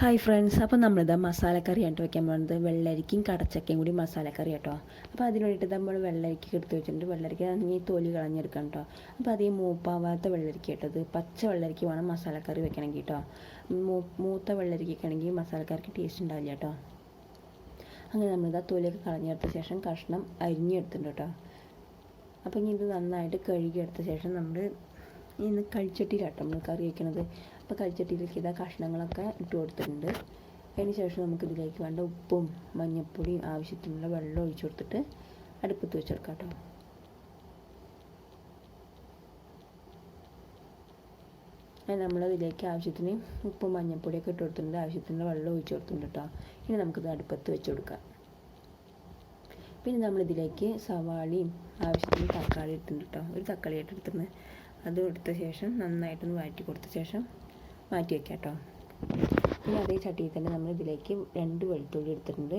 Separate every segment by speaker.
Speaker 1: Hi friends അപ്പോൾ നമ്മളിതാ മസാലക്കറി ആയിട്ട് വെക്കാൻ പോകുന്നത് വെള്ളരിക്കും കടച്ചക്കയും കൂടി മസാലക്കറി കേട്ടോ അപ്പോൾ അതിന് വേണ്ടിയിട്ട് നമ്മൾ വെള്ളരിക്ക എടുത്ത് വെച്ചിട്ടുണ്ട്. വെള്ളരിക്ക ഈ തൊലി കളഞ്ഞെടുക്കണം കേട്ടോ അപ്പോൾ അത് മൂപ്പാവാത്ത വെള്ളരിക്ക കേട്ടത് പച്ച വെള്ളരിക്ക വേണം മസാലക്കറി വെക്കണമെങ്കിൽ കേട്ടോ മൂത്ത വെള്ളരിക്കയാണെങ്കിൽ മസാലക്കറിക്ക് ടേസ്റ്റ് ഉണ്ടാവില്ല കേട്ടോ അങ്ങനെ നമ്മളിതാ തൊലിയൊക്കെ കളഞ്ഞെടുത്ത ശേഷം കഷ്ണം അരിഞ്ഞെടുത്തിട്ടുണ്ട് കേട്ടോ അപ്പോൾ ഇനി ഇത് നന്നായിട്ട് കഴുകിയെടുത്ത ശേഷം നമ്മൾ ഇന്ന് കഴിച്ചട്ടിയിലാട്ടോ നമ്മൾ കറി വയ്ക്കണത് അപ്പോൾ കഴിച്ചട്ടിയിലേക്ക് ഇതാ കഷ്ണങ്ങളൊക്കെ ഇട്ട് കൊടുത്തിട്ടുണ്ട്. അതിന് ശേഷം നമുക്ക് ഇതിലേക്ക് വേണ്ട ഉപ്പും മഞ്ഞൾപ്പൊടിയും ആവശ്യത്തിനുള്ള വെള്ളം ഒഴിച്ചു കൊടുത്തിട്ട് അടുപ്പത്ത് വെച്ചെടുക്കാം കേട്ടോ നമ്മളതിലേക്ക് ആവശ്യത്തിന് ഉപ്പും മഞ്ഞൾപ്പൊടിയൊക്കെ ഇട്ട് കൊടുത്തിട്ടുണ്ട്. ആവശ്യത്തിനുള്ള വെള്ളം ഒഴിച്ചു കൊടുത്തിട്ടുണ്ട് കേട്ടോ ഇനി നമുക്കിത് അടുപ്പത്ത് വെച്ച് കൊടുക്കാം. പിന്നെ നമ്മളിതിലേക്ക് സവാളയും ആവശ്യത്തിന് തക്കാളി ഇട്ടിട്ടുണ്ട് കേട്ടോ ഒരു തക്കാളി ആയിട്ട് എടുത്തിട്ടുണ്ട് അത് എടുത്ത ശേഷം നന്നായിട്ടൊന്ന് വഴറ്റി കൊടുത്ത ശേഷം മാറ്റി വയ്ക്കാം കേട്ടോ പിന്നെ അതേ ചട്ടിയിൽ തന്നെ നമ്മൾ ഇതിലേക്ക് രണ്ട് വെളുത്തുള്ളി എടുത്തിട്ടുണ്ട്.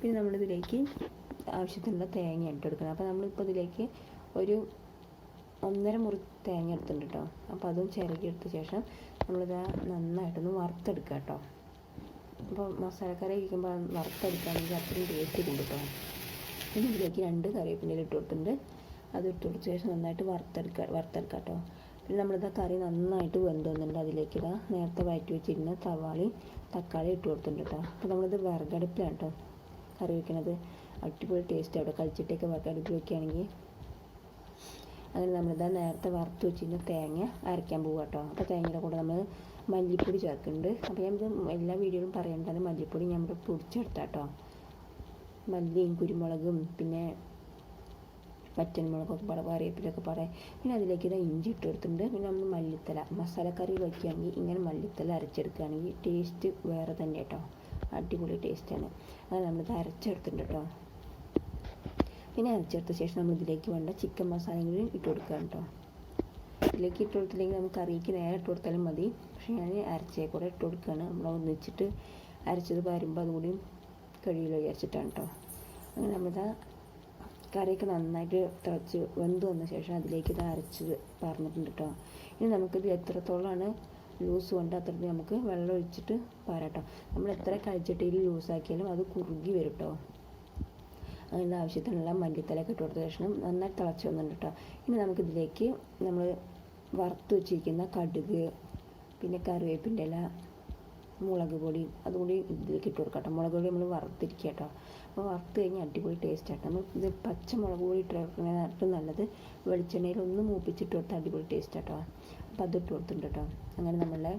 Speaker 1: പിന്നെ നമ്മളിതിലേക്ക് ആവശ്യത്തിനുള്ള തേങ്ങ ഇട്ട് കൊടുക്കണം അപ്പോൾ നമ്മളിപ്പോൾ ഇതിലേക്ക് ഒരു ഒന്നര മുറി തേങ്ങ എടുത്തിട്ടുണ്ട് കേട്ടോ. അപ്പോൾ അതും ചിരകി എടുത്ത ശേഷം നമ്മളിത് നന്നായിട്ടൊന്ന് വറുത്തെടുക്കുക കേട്ടോ. അപ്പോൾ മസാലക്കറി ഇരിക്കുമ്പോൾ വറുത്തെടുക്കുകയാണെങ്കിൽ അത്രയും ടേസ്റ്റ് കിട്ടും കേട്ടോ. പിന്നെ ഇതിലേക്ക് രണ്ട് കറിവേപ്പിന്റെ ഇട്ട് കൊടുത്തിട്ടുണ്ട്. അത് ഇട്ട് ശേഷം നന്നായിട്ട് വറുത്തെടുക്കുക വറുത്തെടുക്കുക കേട്ടോ പിന്നെ നമ്മളിതാ കറി നന്നായിട്ട് വെന്ത് വന്നിട്ടുണ്ട് അതിലേക്ക് ഇതാ നേരത്തെ വയറ്റി വെച്ചിരുന്ന സവാളി തക്കാളി ഇട്ട് കൊടുത്തിട്ടുണ്ട് കേട്ടോ അപ്പോൾ നമ്മളിത് വിറകടുപ്പിലാണ് കേട്ടോ കറി വെക്കണത്. അടിപൊളി ടേസ്റ്റ് അവിടെ കഴിച്ചിട്ടൊക്കെ വിറകടുപ്പിൽ വെക്കുകയാണെങ്കിൽ അങ്ങനെ നമ്മളിതാ നേരത്തെ വറുത്ത് വെച്ചിരുന്ന തേങ്ങ അരയ്ക്കാൻ പോവുക കേട്ടോ അപ്പോൾ തേങ്ങയുടെ കൂടെ നമ്മൾ മല്ലിപ്പൊടി ചേർക്കുന്നുണ്ട്. അപ്പോൾ ഞാൻ എല്ലാ വീഡിയോയിലും പറയേണ്ടത് മല്ലിപ്പൊടി ഞാൻ നമ്മൾ പൊടിച്ചെടുത്താട്ടോ മല്ലിയും കുരുമുളകും പിന്നെ വറ്റൻമുളകൊക്കെ പാടെ കറിവേപ്പിലൊക്കെ പാടെ പിന്നെ അതിലേക്ക് ഇതാ ഇഞ്ചി ഇട്ട് കൊടുത്തിട്ടുണ്ട്. പിന്നെ നമ്മൾ മല്ലിത്തല മസാലക്കറി വയ്ക്കുകയാണെങ്കിൽ ഇങ്ങനെ മല്ലിത്തല അരച്ചെടുക്കുകയാണെങ്കിൽ ടേസ്റ്റ് വേറെ തന്നെ കേട്ടോ അടിപൊളി ടേസ്റ്റാണ് അത് നമ്മളിത് അരച്ചെടുത്തിട്ടുണ്ട് കേട്ടോ പിന്നെ അരച്ചെടുത്ത ശേഷം നമ്മൾ ഇതിലേക്ക് വേണ്ട ചിക്കൻ മസാലയും ഇട്ട് കൊടുക്കുക കേട്ടോ ഇതിലേക്ക് ഇട്ട് കൊടുത്തില്ലെങ്കിൽ നമുക്ക് കറിക്ക് നേരെ ഇട്ട് കൊടുത്താലും മതി. പക്ഷേ ഞാൻ അരച്ചേ കൂടെ ഇട്ട് കൊടുക്കുകയാണ്. നമ്മൾ ഒന്നിച്ചിട്ട് അരച്ചത് വരുമ്പോൾ അതുകൂടി കഴിയില്ല വിചാരിച്ചിട്ടാണ് കേട്ടോ അങ്ങനെ നമ്മളിതാ കറിയൊക്കെ നന്നായിട്ട് തിളച്ച് വെന്ത് വന്ന ശേഷം അതിലേക്ക് ഇത് അരച്ചത് പറഞ്ഞിട്ടുണ്ട് കേട്ടോ ഇനി നമുക്കിത് എത്രത്തോളമാണ് ലൂസ് കൊണ്ട് അത്രയും നമുക്ക് വെള്ളം ഒഴിച്ചിട്ട് പാരാട്ടോ നമ്മൾ എത്ര കഴിച്ചിട്ട് ലൂസാക്കിയാലും അത് കുറുകി വരും കേട്ടോ അതിന്റെ ആവശ്യത്തിനുള്ള മല്ലിത്തലയൊക്കെ ഇട്ട് കൊടുത്ത ശേഷം നന്നായി തിളച്ച് വന്നിട്ടുണ്ട് കേട്ടോ ഇനി നമുക്കിതിലേക്ക് നമ്മൾ വറുത്ത് വെച്ചിരിക്കുന്ന കടുക് പിന്നെ കറിവേപ്പിന്റെ ഇല മുളക് പൊടി അതുകൂടി ഇതിലേക്ക് ഇട്ട് കൊടുക്കാം കേട്ടോ. മുളക് പൊടി നമ്മൾ വറുത്തിരിക്കുക കേട്ടോ. അപ്പോൾ വറുത്ത് കഴിഞ്ഞാൽ അടിപൊളി ടേസ്റ്റ് ആട്ടോ. നമ്മൾ ഇത് പച്ചമുളക് പൊടി ഇട്ട് കൊടുക്കുന്നതിനായിട്ട് നല്ലത് വെളിച്ചെണ്ണയിൽ ഒന്ന് മൂപ്പിച്ചിട്ട് കൊടുത്താൽ അടിപൊളി ടേസ്റ്റ് ആട്ടോ. അപ്പോൾ അതിട്ട് കൊടുത്തിട്ടുണ്ട് കേട്ടോ. അങ്ങനെ നമ്മളുടെ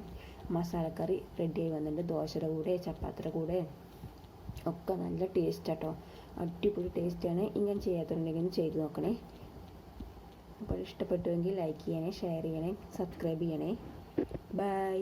Speaker 1: മസാലക്കറി ആയി വന്നിട്ടുണ്ട്. ദോശയുടെ കൂടെ ചപ്പാത്തിയുടെ കൂടെ ഒക്കെ നല്ല ടേസ്റ്റ് ആട്ടോ. അടിപൊളി ടേസ്റ്റാണ് ഇങ്ങനെ ചെയ്യാത്തതുണ്ടെങ്കിൽ ചെയ്ത് നോക്കണേ. അപ്പോൾ ഇഷ്ടപ്പെട്ടുവെങ്കിൽ ലൈക്ക് ചെയ്യണേ ഷെയർ ചെയ്യണേ സബ്സ്ക്രൈബ് ചെയ്യണേ. ബൈ